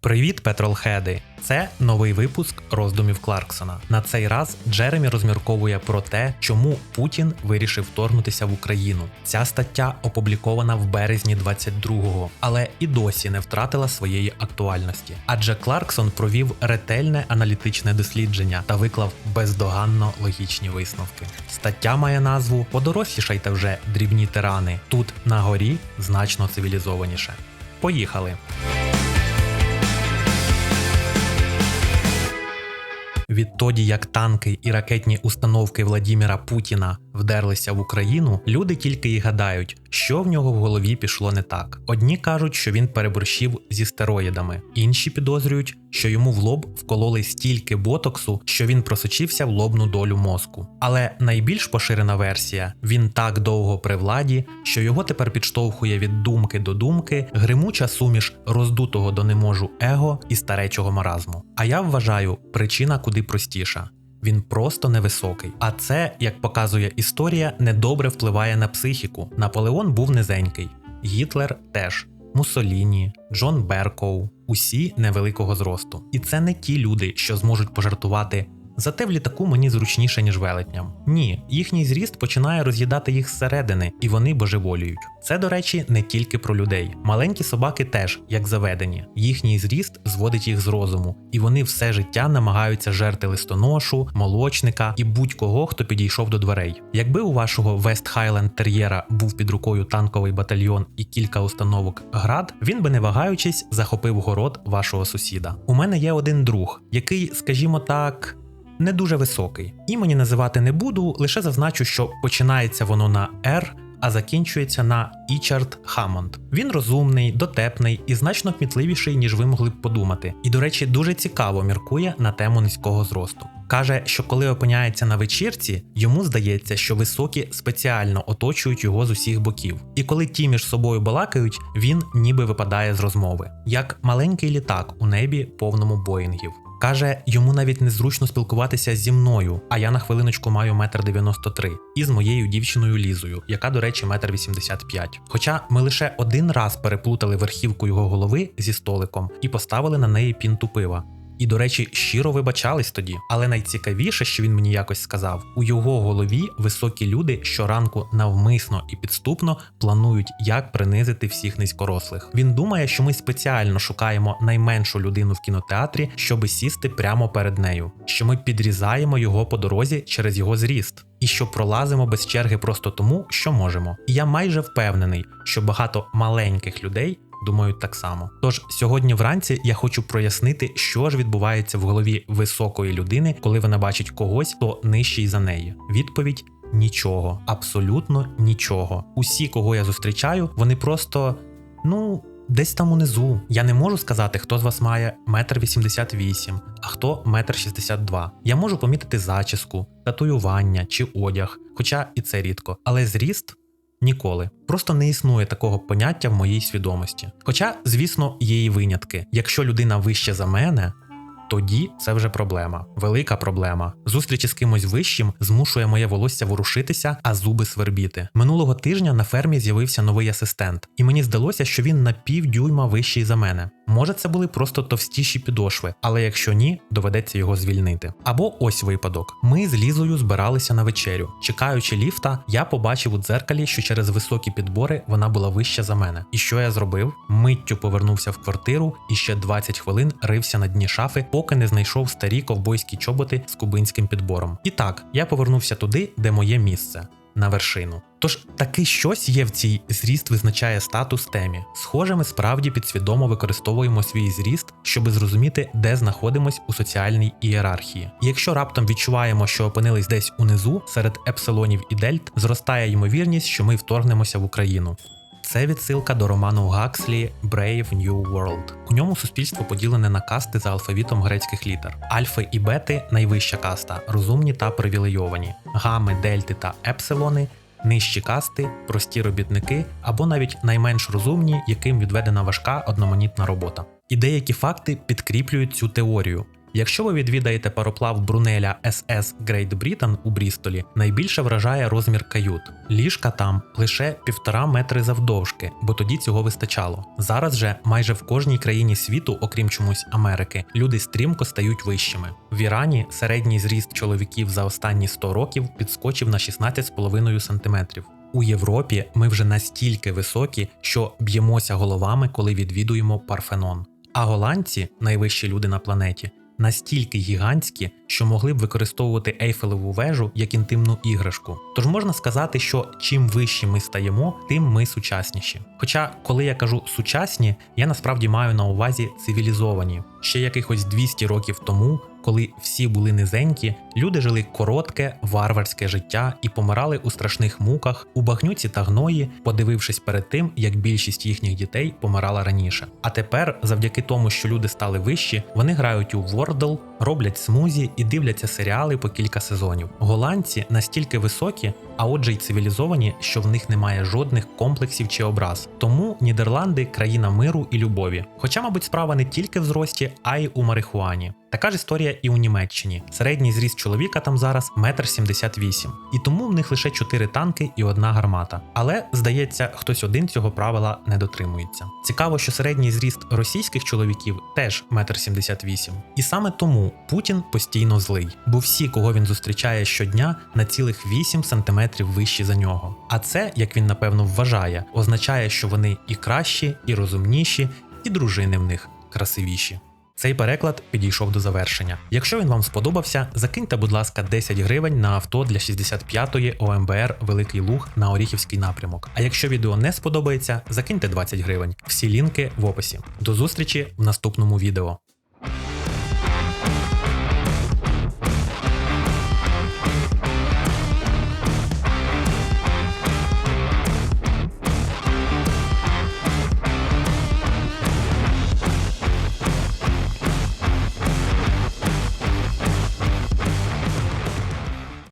Привіт, петролхеди! Це новий випуск роздумів Кларксона. На цей раз Джеремі розмірковує про те, чому Путін вирішив вторгнутися в Україну. Ця стаття опублікована в березні 22-го, але і досі не втратила своєї актуальності. Адже Кларксон провів ретельне аналітичне дослідження та виклав бездоганно логічні висновки. Стаття має назву Подорослішайте вже дрібні тирани. Тут на горі значно цивілізованіше. Поїхали! Відтоді, як танки і ракетні установки Владіміра Путіна вдерлися в Україну, люди тільки й гадають, що в нього в голові пішло не так. Одні кажуть, що він переборщив зі стероїдами, інші підозрюють, що йому в лоб вкололи стільки ботоксу, що він просочився в лобну долю мозку. Але найбільш поширена версія він так довго при владі, що його тепер підштовхує від думки до думки гримуча суміш роздутого до не можу его і старечого маразму. А я вважаю, причина куди простіша. Він просто невисокий. А це, як показує історія, недобре впливає на психіку. Наполеон був низенький, Гітлер теж. Муссоліні, Джон Беркоу, усі невеликого зросту. І це не ті люди, що зможуть пожартувати. Зате в літаку мені зручніше, ніж велетням. Ні, їхній зріст починає роз'їдати їх зсередини, і вони божеволіють. Це, до речі, не тільки про людей. Маленькі собаки теж, як заведені. Їхній зріст зводить їх з розуму, і вони все життя намагаються жерти листоношу, молочника і будь-кого, хто підійшов до дверей. Якби у вашого Вест Хайленд Тер'єра був під рукою танковий батальйон і кілька установок град, він би не вагаючись захопив город вашого сусіда. У мене є один друг, який, скажімо так. Не дуже високий. Імені називати не буду, лише зазначу, що починається воно на R, а закінчується на Ічард Хамонд. Він розумний, дотепний і значно кмітливіший, ніж ви могли б подумати. І, до речі, дуже цікаво міркує на тему низького зросту. Каже, що коли опиняється на вечірці, йому здається, що високі спеціально оточують його з усіх боків. І коли ті між собою балакають, він ніби випадає з розмови, як маленький літак у небі повному боїнгів. Каже, йому навіть незручно спілкуватися зі мною, а я на хвилиночку маю метр дев'яносто три, і з моєю дівчиною Лізою, яка, до речі, метр вісімдесят п'ять. Хоча ми лише один раз переплутали верхівку його голови зі столиком і поставили на неї пінту пива. І, до речі, щиро вибачались тоді. Але найцікавіше, що він мені якось сказав, у його голові високі люди щоранку навмисно і підступно планують, як принизити всіх низькорослих. Він думає, що ми спеціально шукаємо найменшу людину в кінотеатрі, щоби сісти прямо перед нею, що ми підрізаємо його по дорозі через його зріст. І що пролазимо без черги просто тому, що можемо. І я майже впевнений, що багато маленьких людей думають так само. Тож сьогодні вранці я хочу прояснити, що ж відбувається в голові високої людини, коли вона бачить когось, хто нижчий за неї. Відповідь. Нічого, абсолютно нічого. Усі, кого я зустрічаю, вони просто, ну, десь там унизу. Я не можу сказати, хто з вас має метр вісімдесят вісім, а хто метр шістдесят два. Я можу помітити зачіску, татуювання чи одяг, хоча і це рідко. Але зріст Ніколи. Просто не існує такого поняття в моїй свідомості. Хоча, звісно, є і винятки. Якщо людина вище за мене, тоді це вже проблема, велика проблема. Зустріч із кимось вищим змушує моє волосся ворушитися, а зуби свербіти. Минулого тижня на фермі з'явився новий асистент, і мені здалося, що він на півдюйма вищий за мене. Може, це були просто товстіші підошви, але якщо ні, доведеться його звільнити. Або ось випадок: ми з Лізою збиралися на вечерю. Чекаючи ліфта, я побачив у дзеркалі, що через високі підбори вона була вища за мене. І що я зробив? Миттю повернувся в квартиру і ще 20 хвилин рився на дні шафи, поки не знайшов старі ковбойські чоботи з кубинським підбором. І так, я повернувся туди, де моє місце. На вершину. Тож таки щось є в цій зріст визначає статус темі. Схоже, ми справді підсвідомо використовуємо свій зріст, щоб зрозуміти, де знаходимось у соціальній ієрархії. І якщо раптом відчуваємо, що опинились десь унизу, серед епсилонів і дельт, зростає ймовірність, що ми вторгнемося в Україну. Це відсилка до роману Гакслі Brave New World. У ньому суспільство поділене на касти за алфавітом грецьких літер. Альфи і бети найвища каста, розумні та привілейовані, гами, дельти та епсилони. Нижчі касти, прості робітники або навіть найменш розумні, яким відведена важка одноманітна робота. І деякі факти підкріплюють цю теорію. Якщо ви відвідаєте пароплав Брунеля SS Great Britain у Брістолі, найбільше вражає розмір кают. Ліжка там лише півтора метри завдовжки, бо тоді цього вистачало. Зараз же майже в кожній країні світу, окрім чомусь Америки, люди стрімко стають вищими. В Ірані середній зріст чоловіків за останні 100 років підскочив на 16,5 см. У Європі ми вже настільки високі, що б'ємося головами, коли відвідуємо Парфенон. А голландці, найвищі люди на планеті, настільки гігантські, що могли б використовувати Ейфелеву вежу як інтимну іграшку. Тож можна сказати, що чим вищі ми стаємо, тим ми сучасніші. Хоча, коли я кажу сучасні, я насправді маю на увазі цивілізовані. Ще якихось 200 років тому, коли всі були низенькі, люди жили коротке, варварське життя і помирали у страшних муках, у багнюці та гної, подивившись перед тим, як більшість їхніх дітей помирала раніше. А тепер, завдяки тому, що люди стали вищі, вони грають у Wordle, роблять смузі і дивляться серіали по кілька сезонів. Голландці настільки високі, а отже й цивілізовані, що в них немає жодних комплексів чи образ. Тому Нідерланди країна миру і любові. Хоча, мабуть, справа не тільки в зрості, а й у марихуані. Така ж історія і у Німеччині. Середній зріст чоловіка там зараз 1,78 м. І тому в них лише 4 танки і одна гармата. Але, здається, хтось один цього правила не дотримується. Цікаво, що середній зріст російських чоловіків теж 1,78 м. І саме тому Путін постійно злий, бо всі, кого він зустрічає щодня, на цілих 8 см вищі за нього. А це, як він напевно вважає, означає, що вони і кращі, і розумніші, і дружини в них красивіші. Цей переклад підійшов до завершення. Якщо він вам сподобався, закиньте, будь ласка, 10 гривень на авто для 65-ї ОМБР Великий Луг на Оріхівський напрямок. А якщо відео не сподобається, закиньте 20 гривень. Всі лінки в описі. До зустрічі в наступному відео.